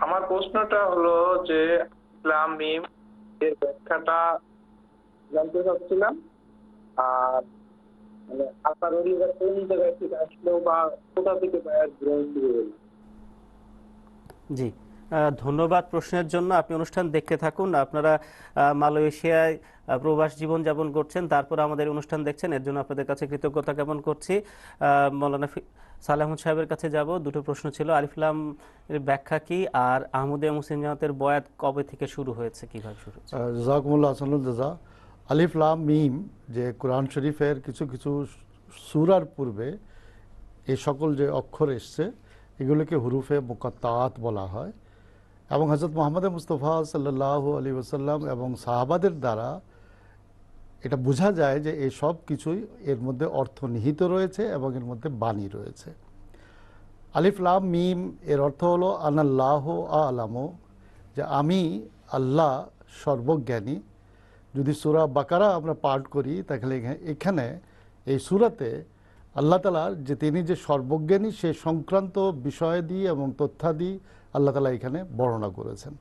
আমার প্রশ্নটা হলো যে ইসলাম মিম এর ব্যাখ্যাটা জানতে চাচ্ছিলাম। আর মানে আপনার অলিরা কোন জায়গা থেকে আসলো বা কোথা থেকে বায়াত গ্রহণ শুরু জি। ধন্যবাদ প্রশ্নের জন্য। আপনি অনুষ্ঠান দেখতে থাকুন। আপনারা মালয়েশিয়ায় প্রবাস জীবন যাপন করছেন, তারপর আমাদের অনুষ্ঠান দেখছেন। এর জন্য আপনাদের কাছে কৃতজ্ঞতা জ্ঞাপন করছি। মৌলানা ফি- সালেহ সাহেবের কাছে যাব। দুটো প্রশ্ন ছিল আলিফলাম এর ব্যাখ্যা কি আর আহমদিয়া মুসলিম জামাতের বয়াত কবে থেকে শুরু হয়েছে, কীভাবে শুরু হয়েছে? জাজাকুমুল্লাহ হাসানুল জাজা। আলিফ লাম মিম যে কোরআন শরীফের কিছু কিছু সুরার পূর্বে এই সকল যে অক্ষর এসছে, এগুলোকে হুরুফে মুকাত্তাত বলা হয়। এবং হজরত মোহাম্মদ মুস্তফা সাল্লাহ আলী ওসাল্লাম এবং সাহাবাদের দ্বারা এটা বোঝা যায় যে এই সব কিছুই এর মধ্যে অর্থ নিহিত রয়েছে এবং এর মধ্যে বাণী রয়েছে। আলিফ, লাম, মিম এর অর্থ হলো, আনাল্লাহ আলামো, যে আমি আল্লাহ সর্বজ্ঞানী। যদি সুরা বাকারা আমরা পাঠ করি, তাহলে এখা- এখানে এই সুরাতে আল্লাহ তালার যে তিনি যে সর্বজ্ঞানী, সে সংক্রান্ত বিষয়াদি এবং তথ্যাদি আল্লাহ তালা এখানে বর্ণনা করেছেন।